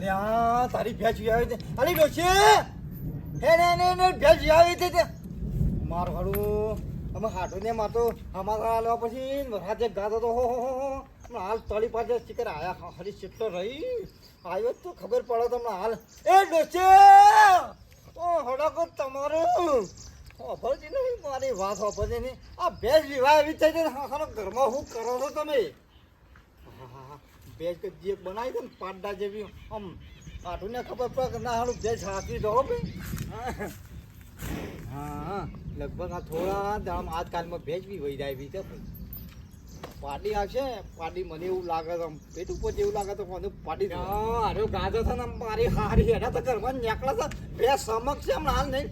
અરે આ તારી ભેંસ આવી હતી. અરે ડોશી! હે ને ને ને ભેંસ આવી હતી માર હાડું. અમે હાડું ને માતો અમારા હાલવા પછી રાતે ગાતો તો હો હો હો હાલ તળી પાસે ચિકર આયા હરી ચેટલો રહી. આવ્યો તો ખબર પડે તમને હાલ. એ ડોશી! ઓ, હડાકો તમારું. ખબર નહીં, મારી વાત ખબર નહીં. આ ભેંસ વિવાહ આવી થઈ ને ઘરમાં શું કરો છો તમે? ભેજ કે જે બનાવી દે ને પાડા જેવી આમ કાઢું ને ખબર પડે કે ના હારું ભેજ હાથવી દો ભાઈ. હા લગભગ આ થોડા દામ આજકાલમાં ભેજ બી વહી જાય બી છે ભાઈ. પાડી આવશે પાડી મને એવું લાગે છે આમ પેટ ઉપર જેવું લાગે તો મને પાડી અરે ગાજો છે ને આમ મારી હારી હેડા તો ઘરમાં નીકળે છે. બે સમક્ષ છે હમણાં હાલ નહીં.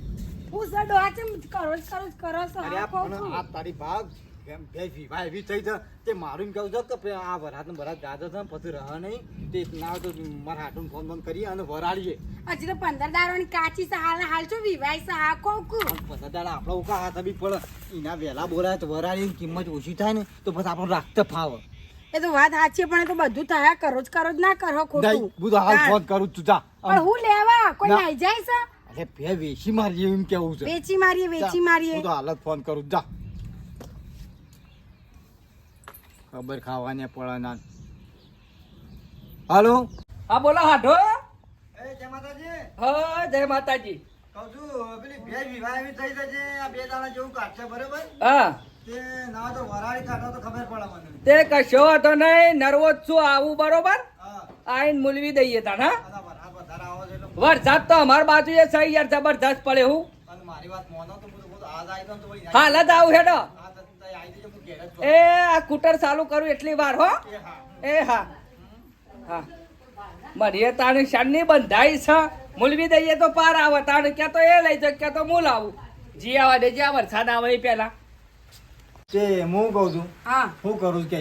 પૂછડો આ કેમ કરો જ કરો કરો છું. આ તારી ભાગ. એમ ભેજ વિવાહ એવી થઈ છે તે મારું કહું છે કે આ વરાત ને વરાત ગાજો છે પછી રહ નહીં. તે ના તો મારા હાટું ફોન ફોન કરીએ અને વરાડીએ. હજી તો પંદર દારોની કાચી છે હાલ હાલ છો વિવાય છે હા કહું પછી દાડા આપણા ઉકા હાથ બી પડે. એના વહેલા બોલાય તો વરાડીની કિંમત ઓછી થાય ને તો પછી આપણે રાખતે ફાવે. એ તો વાત સાચી પણ એ તો બધું થયા કરો જ કરો જ ના કરો ખોટું. હું તો હાલ ફોન કરું છું જા. પણ હું લેવા? કોઈ લઈ જાય છે? અરે બે વેચી મારીએ એમ કેવું છે. વેચી મારીએ વેચી મારીએ. હું તો હાલત ફોન કરું જા. ખબર ખાવાને પડે હાલો? હા બોલો હાઢો જય માતાજી. હા જય માતાજી. કહું છું પેલી ભેજ વિવાહ થઈ છે આ બે દાણા જેવું કાઢશે બરાબર? હા. તે ના તો વરાળી કાઢો તો ખબર પડે મને. તે કશો હતો નહીં નર્વો છું આવું બરોબર? આઈન આઈને મૂલવી દઈએ તાન હા? વરસાદ તો અમાર બાજુ એ સહી યાર જબરદસ્ત પડે હું. મારી વાત મોનો તો હાલ જ આવું હેડો. એ આ કૂટર ચાલુ કરું એટલી વાર હો. એ હા. હા. હા મરીએ તાણી શાનની બંધાઈ છે. મૂલવી દઈએ તો પાર આવે. તાણ ક્યાં તો એ લઈ જાય ક્યાં તો મૂલ આવું. જી આવા દે જ્યાં વરસાદ આવે એ પેલા તે હું કહું છું? હા. હું કરું કે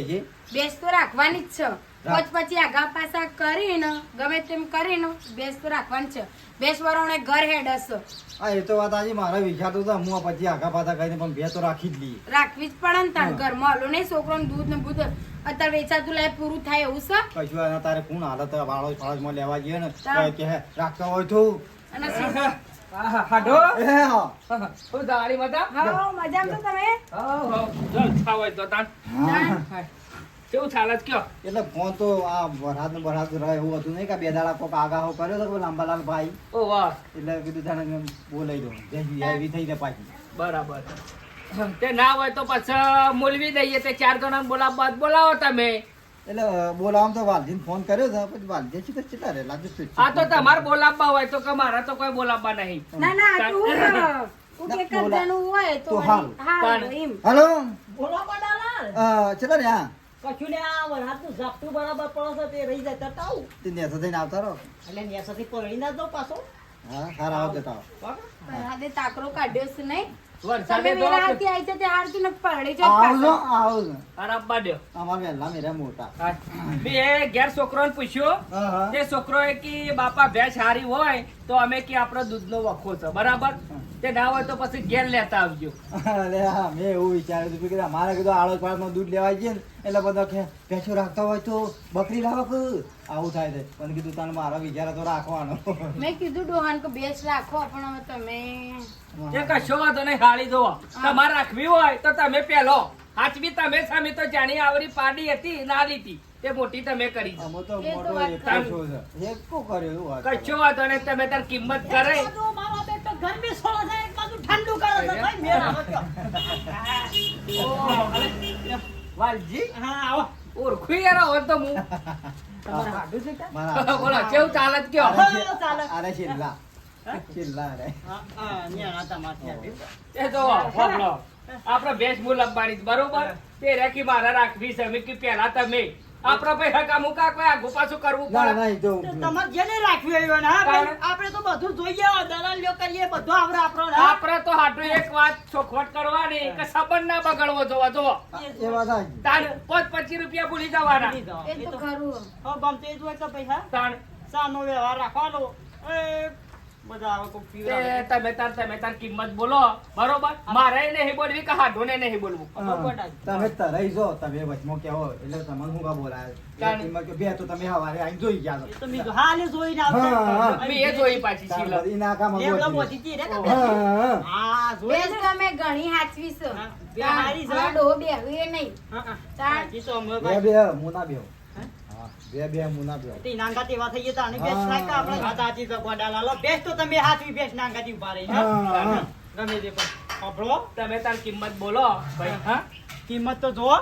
બેસ તો રાખવાની જ છે. પછી પછી આગા પાછા કરીને ગમે તેમ કરીને બેસ તો રાખવાની છે. બેસ વરોણે ઘર હેડ હશે. હા એ તો વાત આજે મારા વિચાર તો હું પછી આગા પાછા કરીને પણ બે તો રાખી જ લઈએ. રાખવી જ પડે ને તાર ઘર ઘરમાં. નહીં છોકરાનું દૂધ ને બૂધ અત્યારે વેચાતું લાય પૂરું થાય એવું છે? કશું એના તારે કોણ હાલત વાળો ફાળસમાં લેવા જઈએ ને કે રાખતા હોય તો. અને હા હાઢો એ હા હું. દાળી મતા હા મજામાં છો તમે? જલસા હોય તો તાન હા. કેવું ચાલે છે? કયો? એટલે ફોન તો આ વરસાદ ને વરસાદ રહે એવું હતું નહીં કે બે દાડા કોક આગાહો કર્યો તો લાંબાલાલ ભાઈ ઓ વાહ. એટલે કીધું તારે બોલાઈ દઉં. જય એવી થઈ જાય પાછી. બરાબર. તે ના હોય તો પછી મોલવી દઈએ તે ચાર જણા બોલાવવા બોલાવો તમે. એટલે બોલાવવા તો વાલજીને ફોન કર્યો હતો પછી વાલજી શું કે ચેટલા રહેલા છે? આ તો તમારે બોલાવવા હોય તો કે મારા તો કોઈ બોલાવવા નહીં. ના ના તું હોય તો હાલ. હાલ હેલો બોલાવવા ડાલા અ, ચેટલા રહ્યા કશું ને આ વરસાદનું ઝાપટું બરાબર પડે છે તે રહી જાય તરત આવું. તે નેસો થઈને આવતા રહો. એટલે નેસાથી પલળી ના જાઉં પાછો. હા સારા આવો જતા આવો. તાકરો કાઢ્યો છે નહીં. વરસાદે તો વેલા આવી છે તે હારતું ને પડે છે આવજો આવજો આરામમાં દ્યો. અમાર વહેલા મેરા મોટા. હા. ઘેર છોકરોને પૂછ્યો હા, હા. તે છોકરોએ કે બાપા ભેંસ હારી હોય તો અમે કે આપણો દૂધનો વખો છે બરાબર? તે ના હોય તો પછી ઘેર લેતા આવજો. અરે હા મેં એવું વિચાર્યું હતું. કે મારે કીધું આળસ પાળસમાં દૂધ લેવા જઈએ ને એટલે બધા કે ભેંસો રાખતા હોય તો બકરી લાવો કે આવું થાય છે. પણ કીધું તને મારો વિચાર તો રાખવાનો. મેં કીધું ડોહાન કે ભેંસ રાખો પણ હવે તમે જે કશો વાંધો નહીં હાળી દો તમારે રાખવી હોય તો તમે પેલો. હાચવી તમે સામે તો જાણી આવરી પાડી હતી ના લીધી. તે મોટી તમે કરી દો. અમે તો એ તો મોટો એક છો. એક કો કર્યો વાત કશો વાંધો નહીં તમે તાર કિંમત કરે. ગરમી છોડે છે એક બાજુ ઠંડુ કરો છે ભાઈ મેળ આવો કયો. વાલજી? હા આવો. ઓળખું યાર ઓર તો હું. તમારે હાડું છે કે? મારા બોલો કેવું ચાલે કયો? ચાલે. અરે છેલ્લા છેલ્લા રે. હા, હા, ન્યા તમારે. એ તો હોભળો. આપણે ભેંસ મૂલ આપવાની બરોબર? તે રેકી મારે રાખવી છે. મેં કીધું પહેલા તમે આપણે પૈસા હકા મુકા કોઈ આગુ પાછું કરવું ના ના એ તો તો તમારે જેને રાખવી હોય ને, હા ભાઈ, કારણ- આપણે તો બધું જોઈએ દલાલીઓ કરીએ બધું આવડે આપણો. આપણે તો હાટું એક વાત ચોખવટ કરવાની કે ના બગડવો જોવા જો એ વાત. સાચી. તાણ પાંચ પચીસ રૂપિયા ભૂલી જવાના. એ તો ખરું. હા, જ હોય તો પૈસા તાણ સાનો વ્યવહાર રાખવાનો. એ તે. તમે તાર તમે તાર કિંમત બોલો બરોબર મારે નહીં બોલવી કે હાડોને નહીં બોલવું તમે તરાઈ જો તમે વચમાં કેવો એટલે તમને હું કા બોલાય કિંમત કે બે તો તમે હવારે આઈને જોઈ ગયા. તો મેં કીધું, હાલે જોઈને આવતા. હા, હા. એ જોઈ પાછી તાર શીલા. બધી ના કામ બે પેલા ગોઠવી. પહોંચી જઈએ રે કે હા, બે? હા. હા, જોઈ. તો અમે ઘણી હાચવી છે હા, બે છે. અમારા ડોહો બેહવે નહીં હા, હા. ચાલ. હાજી અમે બે. બે મુના બેહો. બે બે મુના બે તે નાંગા તેવા થઈએ તો આને બેસ નાખતા આપણે. વાત સાચી છે, ગોડા લો બેસ તો તમે હાચવી, બેસ ઊભા રહી, હા? ગમે તે પણ. સાંભળો, તમે તાર કિંમત બોલો ભાઈ. હા. કિંમત તો જો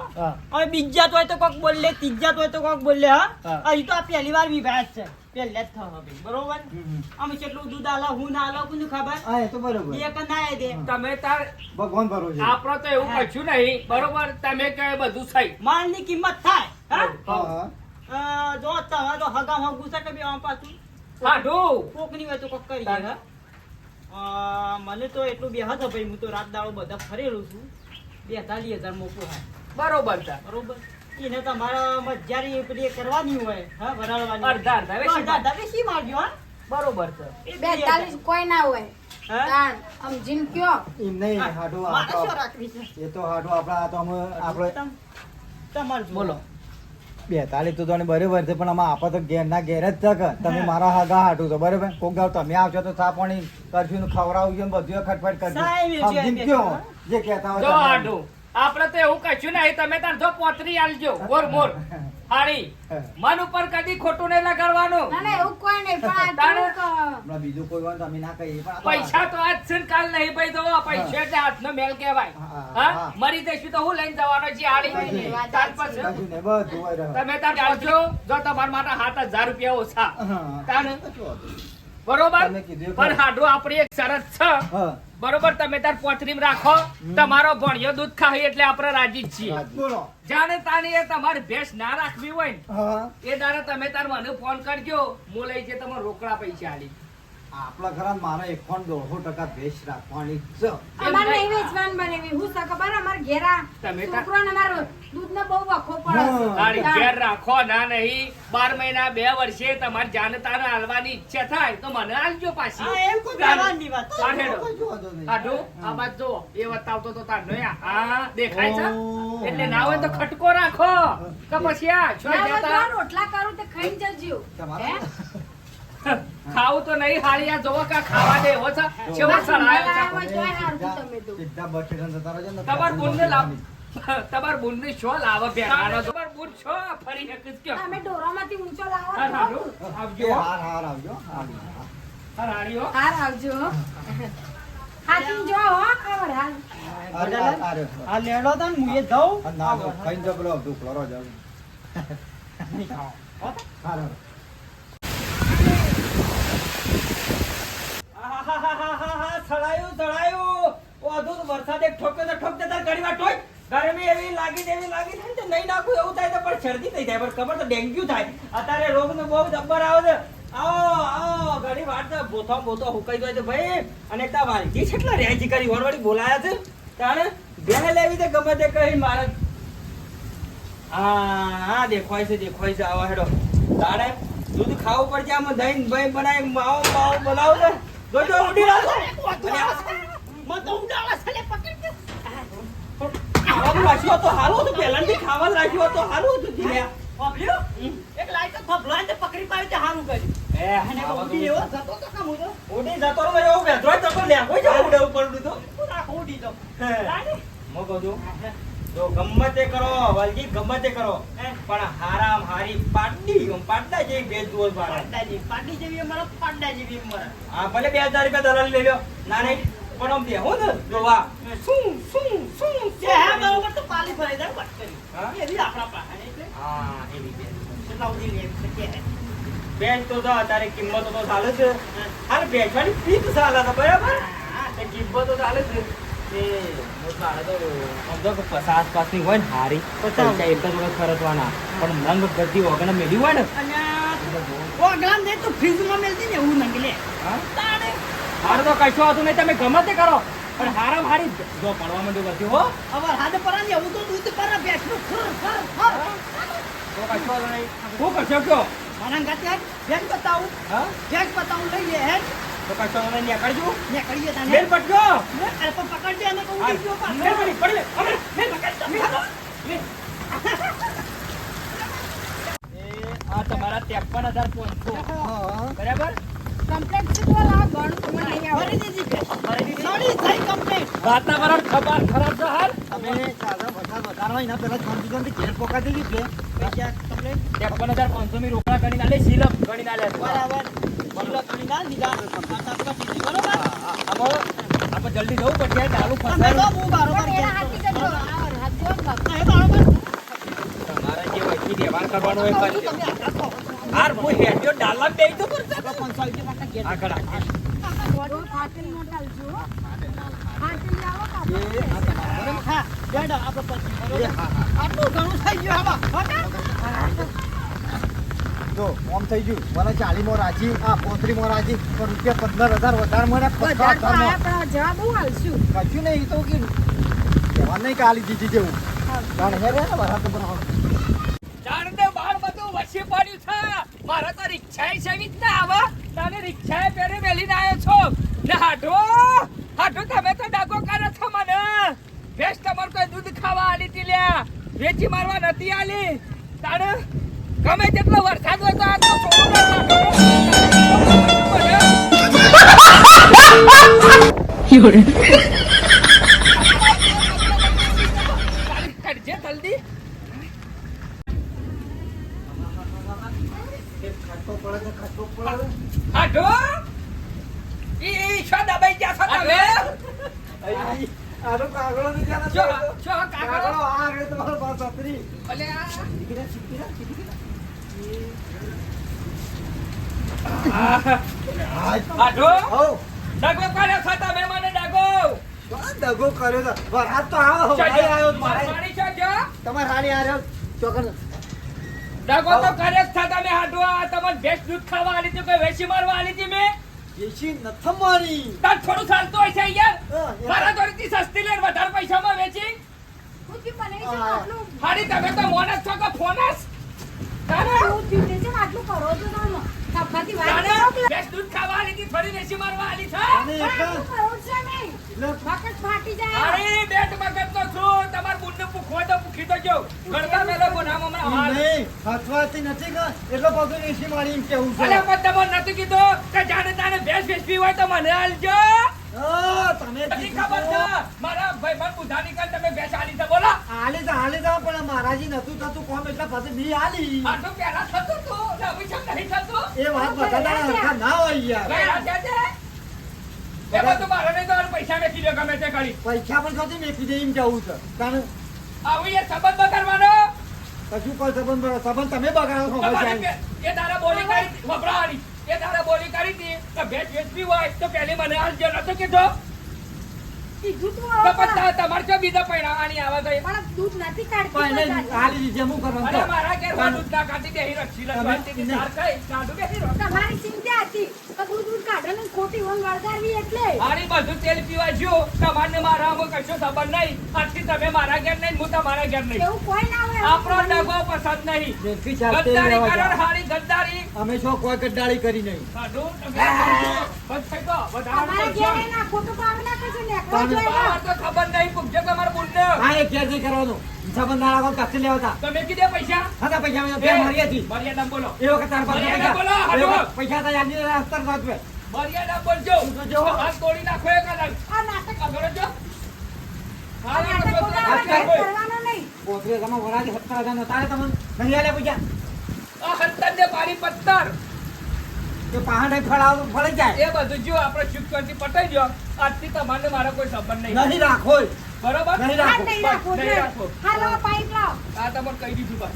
હવે બીજા તો હોય તો કોક બોલે ત્રીજા તો હોય તો કોક બોલે હા. હા. અહીં તો આ પહેલી વાર વિવાદ છે. પહેલે જ થયો ભાઈ. બરોબર. અમે કેટલું દૂધ આલો હું ના આલો કોને ખબર? હા, એ તો બરોબર. એક ના દે. તમે તાર ભગવાન ભરોસે આપણો તો એવું કશું નહીં. બરોબર? તમે કહે બધું સહી. માલની કિંમત થાય હા. જો તમારે તો હગા હગું છે કે બે આમ પાછું? હોય તો કોક મને તો એટલું બે હતો ભાઈ હું તો રાત દાડો બધા ફરેલું છું. બેતાલીસ હજાર મોકો હા. બરોબર છે. બરોબર? એને તમારા મજારી પેલી કરવાની હોય હા વરાળવાની અડધા અડધા અડધા અડધા વેચી મારજો હા? બરોબર છે. બેતાલીસ કોઈ ના હોય. હા? જીમ કયો? નહીં હાડું શું એ તો હાડો આપણા તો અમે આપણે તમ- તમારે બોલો. બેતાલીસ તો તને બરોબર છે પણ આમાં આપણે તો ઘેર ના ઘેર જ છે તમે મારા હાગા હાટું છો બરોબર? કોક ગાવ તમે આવશો તો ચા પાણી કરશું ને ખવડાવજો ને બધું ખટફટ કરજો. સમજીને કયો? જે કહેતા હોય આપણે તો એવું કશું નહીં તમે તાર જો પોતરી આલજો. મોર મોર હાડી મન ઉપર કદી ખોટું નહીં લગાડવાનું. ના ના એવું કોઈ નહીં પણ હમણાં બીજું કોઈ હોય અમે ના કહીએ પણ પૈસા તો આજ છે કાલ નહીં ભાઈ તો પૈસા એટલે હાથનો મેલ કહેવાય. હા. મરી જઈશું તો હું લઈને જવાનો છે હાડી તાર. તમે તાર ચાલજો જો તમારા માટે સાત હજાર રૂપિયા ઓછા. નહીં. બરોબર? પણ હાડો આપણી એક શરત છે. હા. બરોબર તમે તાર પોથરીમ રાખો. તમારો ભણ્યો દૂધ ખાવી એટલે આપણે રાજી જ છીએ. જાણે તાણી એ તમારે ભેંસ ના રાખવી હોય ને એ દાડે તમે તાર મને ફોન કરજો. હું લઈ જે તમારે રોકડા પૈસા આલી આપણા ઘરમાં મારા પણ દોઢસો ટકા ભેંસ રાખવાની જ. છે. અમારે નહીં વેચવાનું બનેવી હું તો ખબર અમાર ઘેરા છોકરોને અમારો દૂધનો બહુ વખો પડે તારી ઘેર રાખો ના નહીં. બાર મહિના બે વર્ષે તમારે જાન ને હાલવાની ઈચ્છા થાય તો મને હાલજો પાછી. એમ કોઈ વ્યવહારની વાત. આઢું, આ બાજુ જો એ બતાવતો તો તાર નયા. હા દેખાય છે? એટલે ના હોય તો ખટકો રાખો. કે પછી આ છો ના જતા રોટલા કરું તે ખાઈને જજો. તમારા? હે? ખાવું તો નહીં હારી આ જોવો કા ખાવા દે એવો છે કેવો બસ છે હોય તોય તમે તો. સીધા બસ સ્ટેશન જતા રહેજો ને બુનને લાવ તમાર બુનને શો લાવે બેહાનો તમાર બુન છો ફરી એક જ કે અમે ડોરામાંથી ઊંચો લાવો. આવજો હાર હાર આવજો હાર હાર હાર આવજો હાથી જો હો ખબર હાલ. આ લેડો તો ને હું એ જાઉં. ના જો, જો પેલો ઢોકળો રો જાવ. નહીં ખાવ હો? હાર, હાર. આહાહાહાહા, સળાયું, સળાયું. ઓધું વરસાદ એક ઠોકે તો ઠોકતે તાર ઘડીમાં ઠોક. ગરમી એવી લાગી એવી લાગી થાય તો નહીં નાખું એવું થાય તો પણ શરદી થઈ જાય પણ ખબર તો ડેન્ગ્યુ થાય. અત્યારે રોગ નો બહુ દબ્બર આવે છે. આવો આવો ઘણી વાર તો બોથો બોથો હુકાઈ જાય છે ભાઈ. અને તા વાલજી કેટલા રેજી કરી વરવડી બોલાયા છે. તારે બેહ લેવી તે ગમે તે કહી મારે. હા હા દેખાય છે દેખવાય છે આવો હેડો. તારે દૂધ ખાવું પડશે આમ દહીં ભાઈ બનાવી માવો માવો બનાવો જોજો ઉડી રાખો મને તો ઉડાડે છે, પકડ કે. ખાવાનું રાખ્યું હતું હારું હતું પહેલાથી ખાવાનું રાખ્યું હતું હારું હતું જીલ્યા. વાપર્યું? એક લાઈટ તો પકડી પાડી તે હારું કર્યું. એ, અને એક ઊંધી જતો તો કામ ઉડો. ઉડી જતો રહ્યો એવો વેધરો જ જતો લે ઉડે ઉપર ઉડી તો રાખો ઉડી. હે. હું છું જો ગમે તે કરો વલજી ગમે તે કરો. પણ હારામ હારી પાડી આમ પાડા જેવી ભેજ દોર પાડી. પાડી જેવી એ પાડા જેવી એ હા ભલે બે હજાર રૂપિયા દલાલ લઈ લો ના નહીં પણ આમ દેહો ને જોવા શું શું શું જે હે બરોબર તો પાલી ભરાઈ જાય, વાત કરી. હા? એવી આપણા પાસે એટલે. હા એવી ભેજ. કેટલા સુધી લે છે બેન તો તો અત્યારે કિંમતો તો ચાલે છે. હાલ બેઠવાની ફીસ ચાલે છે બરાબર? હા, તે કિંમતો ચાલે છે. તે હું તો પચાસ પાસની હોય ને હારી પચાસ. પૈસા એક જ પણ નંગ ગતિ વગર મેળવી હોય ને અને દે તો ફ્રીજમાં મેલતી ને એવું નંગ લે. હા? તો કશો હતું નહીં તમે ગમે તે કરો પણ હારા હારી જો પડવા માંડ્યું કરતી હો હવે હાથ પરાને એવું તો દૂધ પર બેસનું ખર, ખર, ખર. તો કશો નહીં શું કરશો કયો મારા ગાતે હેડ, બતાવું હા ભેંસ બતાવું લઈ લે હેડ. તો કશો હવે નીકળજો નીકળીએ તાને. મેલ લે, અરે પણ પકડજે એને કહું દીકરીઓ પાછો. મેલ પડી, પડી લે. હવે, મેલ પકડ, મેલ પકડ. મેલ. એ આ તમારા 53,500. હા. બરાબર કમ્પ્લેટ છે તો લાવ ગણું નહીં. ભરી દીધી કે? સોરી, થઈ complete. વાતાવરણ ખબર ખરાબ છે હાલ અમે સાદા વરસાદ વધારે હોય ને પેલા શાંતિ શાંતિ ઘેર છે. પૈસા complete. ત્રેપન હજાર પાંચસો ની રોકડા ગણી નાલે સિલપ ગણી નાલે બરાબર. આપણે જલ્દી જવું પડશે ચાલુ હું. હા. તમારા જે વહીથી વ્યવહાર કરવાનો હોય. હાર હું હો. હા, પછી? હા, હા. આટલું ઘણું થઈ ગયું આમાં. જો ઓમ થઈ ગયું. મને ચાલીમાં રાજી આ રાજી. પણ રૂપિયા પંદર હજાર વધારે મને જવાબ હું આલશું. કશું નહીં તો કે કહેવા નહીં કે આલી દીધી જેવું. કારણ હે રે ને તો બરાબર. બાર બધું વસી પડ્યું છે. મારે તો રિક્ષાએ સેવી જ ના આવે. તને રિક્ષાએ પહેરે મેલીને આવ્યો છો. ને હાડો હાડો તમે તો ડાગો કરો છો મને. ભેંસ તમારે કોઈ દૂધ ખાવા આલી તી લ્યા. વેચી મારવા નથી આલી. તાણે ગમે તેટલો વરસાદ હોય તો આ તો છોડો જલ્દી છે, છે. હાડો? ઈ ઈ શો દબાઈ ગયા છો તમે? અહીં આનો કાગળો. નહીં જાણે જો કાગળો આ આગળ તમારો પાસે છત્રી. આ. દગો કર્યો છે? વરસાદ તો આવો, આવ્યો છે મારે. મારી છો જો. તમારે હારી હાર્યો. ચોકન. ડગો તો કર્યો જ છે તમે હાડો. તમને ભેંસ દૂધ ખાવા આલી હતી કોઈ વેચી મારવા આલી હતી મેં? એસી નથી મારી. તાર થોડું ચાલતું હોય છે યાર. મારા જોડેથી સસ્તી લે વધારે પૈસામાં વેચી? હું થયું છે આટલું? હાડી તમે તો મોનસ છો કે ફોનસ આટલું કરો છો તમે. ખભાથી વાત કરો કે? દૂધ ખાવા આલી હતી થોડી વેચી મારવા આલી છે અને આટલું કરો છો નહીં. મગજ ફાટી જાય. અરે બેટ મગજ તો છું તમાર બુનને પૂખવો તો પૂખી તો જો ગણતા મેલો ગુનામ હમણાં હાલ નહીં, હસવાથી નથી કે એટલો મારી કેવું છે. પણ કીધું કે જાણે તાને ભેસ વેચવી હોય તો મને હાલજો પૈસા વેચી દે ગમે તે કરી. પૈસા પણ ખાતી મેકી દે એમ કેવું છે? કારણ આવું સંબંધ બગાડવાનો? કશું કોઈ સંબંધ સંબંધ તમે બગાડો છો કે- એ તારા બોલી વપરાવાની. એ તારા બોલી કરી કે ભેંસ વેચવી હોય તો પહેલી મને હાલજો નતો કીધો. કીધું તો પણ તમારે જો બીજા પૈણાવાની આવે? તો પણ દૂધ નથી કાઢતી હાલી હું મારા દૂધ ના કાઢી બેહી રક્ષી લખવાની હતી. કઈ? કાઢું બેહી તમારી ચિંતા હતી. દૂધ દૂધ કાઢો ને ખોટી ઊંઘ વળગાડવી એટલે. આની બધું તેલ પીવા જ્યો. તમારને મારા આમાં કશો સંબંધ નહીં. આજથી તમે મારા ઘેર નહીં હું તમારા ઘેર નહીં. એવું કોઈ ના હોય આપણો ડગો પસંદ નહીં. મેથી ચાલતે ગદ્દારી કરો હારી ગદ્દારી. અમે શું કોઈ ગદ્દારી કરી નહીં. કાઢું બસ. ઘેર ખોટું ના ને ખબર નહીં પૂછજો તમારા. હા એ કરવાનું? સંબંધ ના રાખો કાચી લેવા તમે કીધે પૈસા? હતા પૈસા મેં ત્યાં મારી હતી મર્યાદા બોલો. એ વખત તારા પાસે બોલો, હાલો. એ વખત પૈસા હતા યાદી રસ્તા સાચવે મર્યાદા બોલજો. જો. હાથ તોડી નાખો એક અલગ આ નાટક ખબર જો? આ નાટક નાખો, ખોટા હાથ આપણે નાખો. કરવાનો નહીં. પોતરે તમે વરાજી સત્તર હજાર નો તારે તમને નહીં આલ્યા પૈસા? આ હંતરને પાડી પત્તર કે પહાડે ફળાવ ફળી જાય. એ બધું જો આપણે શુક્રથી પટાઈ ગયો આજથી તમારે મારો કોઈ સંબંધ નહીં. નહીં રાખો. બરોબર? નહીં રાખો. નહીં રાખો નહીં રાખો. હા લાવો પાઇપ લાવો. આ તમને કહી દીધું બસ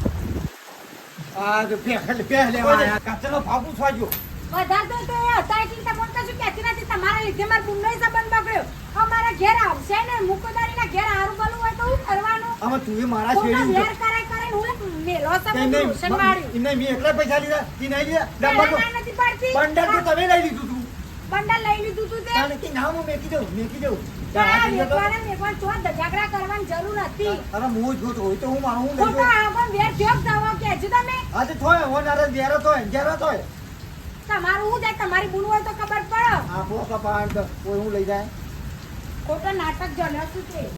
આ તો પહે- પહે લેવા ભાવ પૂછવા ગયો. વધારે તો તો એ હતા એટલે તમને કશું કહેતી નથી. તમારા લીધે મારા બુનનો સંબંધ બગડ્યો. અમારા ઘેર આવશે ને મુકોદારીના ઘેર હારું ભલું હોય તો હું કરવાનું? અમે તું એ મારા છેડી વેર કરાય કરાય હું મેલો તમે રોશન વાળ્યું. એમને મેં એકલા પૈસા લીધા. ઈ નહીં લીધા. ડબ્બા નથી પાડતી. બંડલ તો તમે લઈ લીધું તું. બંડલ લઈ લીધું તું તે. કે ના હું મેકી દઉં મેકી દઉં. હું હા હો. તમારું શું જાય તમારી બુન હોય તો ખબર પડે. આપણો કપાણ તો હું લઈ જાય. ખોટો નાટક જલ્યો શું છે